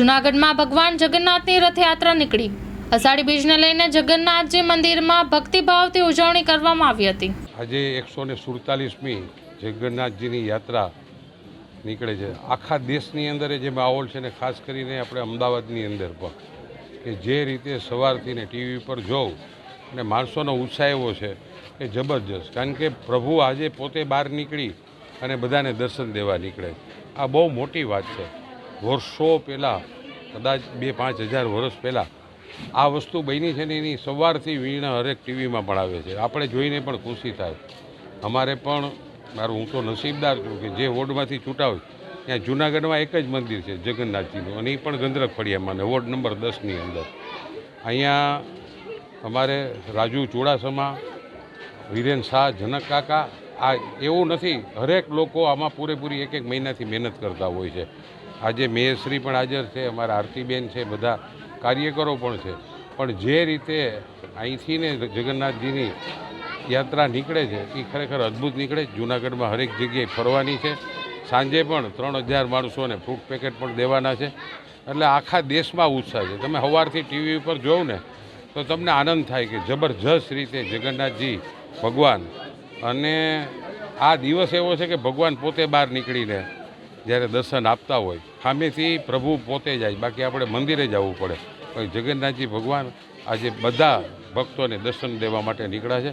જૂનાગઢમાં ભગવાન જગન્નાથની રથયાત્રા નીકળી. અષાઢી બીજને લઈને જગન્નાથજી મંદિરમાં ભક્તિભાવથી ઉજવણી કરવામાં આવી હતી. આજે એકસો ને સુડતાલીસમી જગન્નાથજીની યાત્રા નીકળે છે. આખા દેશની અંદર જે માહોલ છે ને ખાસ કરીને આપણે અમદાવાદની અંદર પણ, કે જે રીતે સવારથી ને ટીવી પર જોઉં અને માણસોનો ઉત્સાહ એવો છે કે જબરજસ્ત. કારણ કે પ્રભુ આજે પોતે બહાર નીકળી અને બધાને દર્શન દેવા નીકળે. આ બહુ મોટી વાત છે. વર્ષો પહેલાં, કદાચ બે પાંચ હજાર વર્ષ પહેલાં, આ વસ્તુ બની છે ને એની સવારથી વીણ હરેક ટીવીમાં પણ આવે છે. આપણે જોઈને પણ ખુશી થાય. અમારે પણ, મારું હું તો નસીબદાર છું કે જે વોર્ડમાંથી છૂટા હોય, ત્યાં જુનાગઢમાં એક જ મંદિર છે, જગન્નાથજીનું, અને એ પણ ગંદરક ફળિયામાં ને વોર્ડ નંબર દસની અંદર. અહીંયા અમારે રાજુ ચુડાસમા, વિરેન શાહ, જનક કાકા, આ એવું નથી. હરેક લોકો આમાં પૂરેપૂરી એક એક મહિનાથી મહેનત કરતા હોય છે. આજે મેયરશ્રી પણ હાજર છે, અમારા આરતીબેન છે, બધા કાર્યકરો પણ છે. પણ જે રીતે અહીંથી ને જગન્નાથજીની યાત્રા નીકળે છે એ ખરેખર અદ્ભુત નીકળે. છે જૂનાગઢમાં હરેક જગ્યાએ ફરવાની છે. સાંજે પણ ત્રણ હજાર માણસોને ફ્રૂટ પેકેટ પણ દેવાના છે. એટલે આખા દેશમાં ઉત્સાહ છે. તમે સવારથી ટીવી ઉપર જોઉં ને, તો તમને આનંદ થાય કે જબરજસ્ત રીતે જગન્નાથજી, ભગવાન. અને આ દિવસ એવો છે કે ભગવાન પોતે બહાર નીકળીને જ્યારે દર્શન આપતા હોય, સામેથી પ્રભુ પોતે જાય, બાકી આપણે મંદિરે જવું પડે. જગન્નાથજી ભગવાન આજે બધા ભક્તોને દર્શન દેવા માટે નીકળ્યા છે.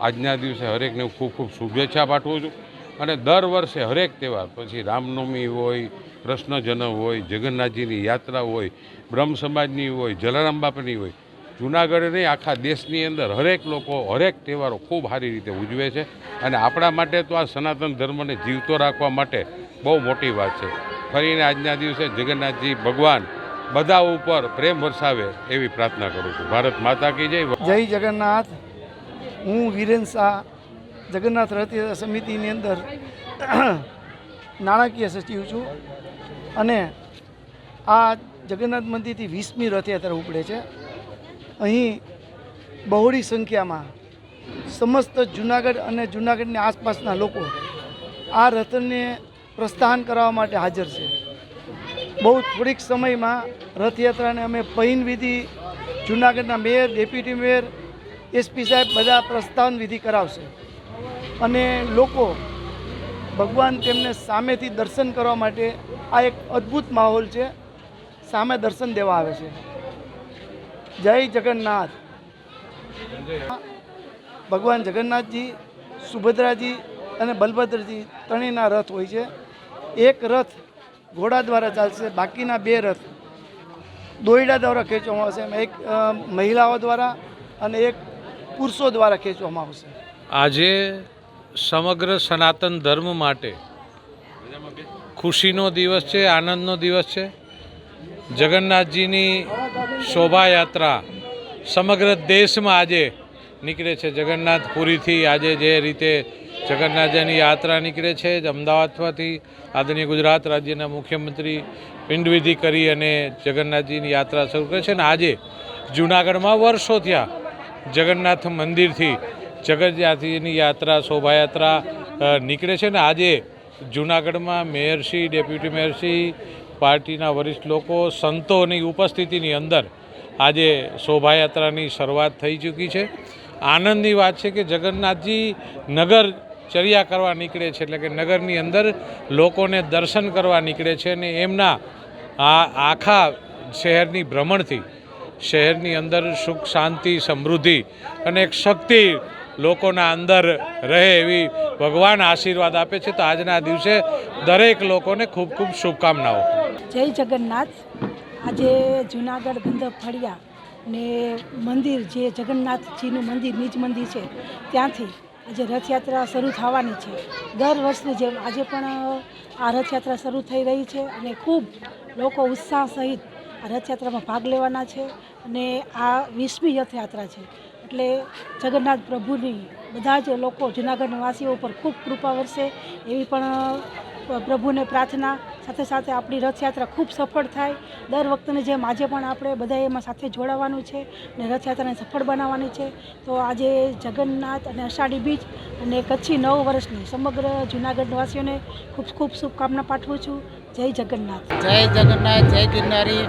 આજના દિવસે હરેકને ખૂબ ખૂબ શુભેચ્છા પાઠવું છું. અને દર વર્ષે હરેક તહેવાર, પછી રામનવમી હોય કૃષ્ણ જન્મ હોય, જગન્નાથજીની યાત્રા હોય, બ્રહ્મ સમાજની હોય, જલારામ બાપાની હોય જુનાગઢ નહીં, આખા દેશની અંદર હરેક લોકો હરેક તહેવારો ખૂબ સારી રીતે ઉજવે છે અને આપણા માટે તો આ સનાતન ધર્મને જીવતો રાખવા માટે બહુ મોટી વાત છે. ફરીને આજના દિવસે જગન્નાથજી ભગવાન બધા ઉપર પ્રેમ વરસાવે એવી પ્રાર્થના કરું છું. ભારત માતા કી જય. જય જગન્નાથ. હું વિરેન શાહ, જગન્નાથ રથયાત્રા સમિતિની અંદર નાણાકીય સચિવ છું અને આ જગન્નાથ મંદિરથી વીસમી રથયાત્રા ઉપડે છે. અહીં બહોળી સંખ્યામાં સમસ્ત જુનાગઢ અને જુનાગઢની આસપાસના લોકો આ રથને પ્રસ્થાન કરાવવા માટે હાજર છે. બહુ થોડીક સમયમાં રથયાત્રાને અમે પૈન વિધિ, જુનાગઢના મેયર, ડેપ્યુટી મેયર, એસપી સાહેબ બધા પ્રસ્થાન વિધિ કરાવશે. અને લોકો ભગવાન તેમને સામેથી દર્શન કરવા માટે આ એક અદ્ભુત માહોલ છે. સામે દર્શન દેવા આવે છે. જય જગન્નાથ. ભગવાન જગન્નાથજી, સુભદ્રાજી અને બલભદ્રજી ત્રણેયના રથ હોય છે. એક રથ ઘોડા દ્વારા ચાલશે, બાકીના બે રથ દોયડા દ્વારા ખેંચવામાં આવશે. એક મહિલાઓ દ્વારા અને એક પુરુષો દ્વારા ખેંચવામાં આવશે. આજે સમગ્ર સનાતન ધર્મ માટે ખુશીનો દિવસ છે, આનંદનો દિવસ છે. જગન્નાથજીની શોભાયાત્રા સમગ્ર દેશમાં આજે નીકળે છે. જગન્નાથપુરીથી આજે જે રીતે જગન્નાથજીની યાત્રા નીકળે છે અમદાવાદમાંથી આદરણીય ગુજરાત રાજ્યના મુખ્યમંત્રી પિંડવિધિ કરી અને જગન્નાથજીની યાત્રા શરૂ કરે છે. અને આજે જૂનાગઢમાં વર્ષો થયા જગન્નાથ મંદિરથી જગન્નાથજીની યાત્રા, શોભાયાત્રા નીકળે છે. ને આજે જૂનાગઢમાં મેયરશ્રી ડેપ્યુટી મેયરશ્રી પાર્ટીના વરિષ્ઠ લોકો સંતોની ઉપસ્થિતિની અંદર આજે શોભાયાત્રાની શરૂઆત થઈ ચૂકી છે. આનંદની વાત છે કે જગન્નાથજી નગર ચર્યા કરવા નીકળે છે એટલે કે નગરની અંદર લોકોને દર્શન કરવા નીકળે છે અને એમના આ આખા શહેરની ભ્રમણથી શહેરની અંદર સુખ, શાંતિ, સમૃદ્ધિ અને એક શક્તિ લોકોના અંદર રહે એવી ભગવાન આશીર્વાદ આપે છે. તો આજના દિવસે દરેક લોકોને ખૂબ ખૂબ શુભકામનાઓ. જય જગન્નાથ. આજે જુનાગઢ ગંધ ફળિયા ને મંદિર, જે જગન્નાથજીનું મંદિર, નિજ મંદિર છે, ત્યાંથી આજે રથયાત્રા શરૂ થવાની છે. દર વર્ષની જેમ આજે પણ, આ રથયાત્રા શરૂ થઈ રહી છે અને ખૂબ લોકો ઉત્સાહ સહિત આ રથયાત્રામાં ભાગ લેવાના છે અને આ વીસમી રથયાત્રા છે. એટલે જગન્નાથ પ્રભુની બધા જ લોકો જુનાગઢ વાસીઓ ઉપર ખૂબ કૃપા વરસે એવી પણ પ્રભુને પ્રાર્થના, સાથે સાથે આપણી રથયાત્રા ખૂબ સફળ થાય. દર વખતની જેમ આજે પણ આપણે બધા એમાં સાથે જોડાવાનું છે અને રથયાત્રાને સફળ બનાવવાની છે. તો આજે જગન્નાથ અને અષાઢી બીજ અને કચ્છી નવ વર્ષની સમગ્ર જૂનાગઢવાસીઓને ખૂબ ખૂબ શુભકામના પાઠવું છું. જય જગન્નાથ. જય જગન્નાથ, જય ગિરનારી.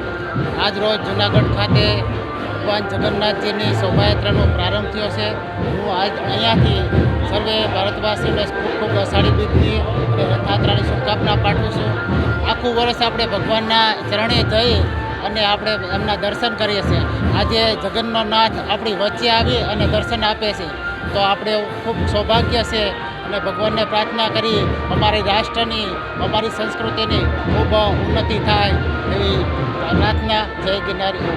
આજ રોજ જુનાગઢ ખાતે ભગવાન જગન્નાથજીની શોભાયાત્રાનો પ્રારંભ થયો છે. હું આજ અહીંયાથી સર્વે ભારતવાસીઓને ખૂબ ખૂબ અષાઢી બીજની અને રથયાત્રાની શુભકામના પાઠવું છું. આખું વર્ષ આપણે ભગવાનના ચરણે જઈ અને આપણે એમના દર્શન કરીએ છીએ. આજે જગન્નાથ આપણી વચ્ચે આવી અને દર્શન આપે છે. તો આપણે ખૂબ સૌભાગ્ય છે અને ભગવાનને પ્રાર્થના કરી અમારી રાષ્ટ્રની, અમારી સંસ્કૃતિની ખૂબ ઉન્નતિ થાય એવી પ્રાર્થના. જય ગિરનારી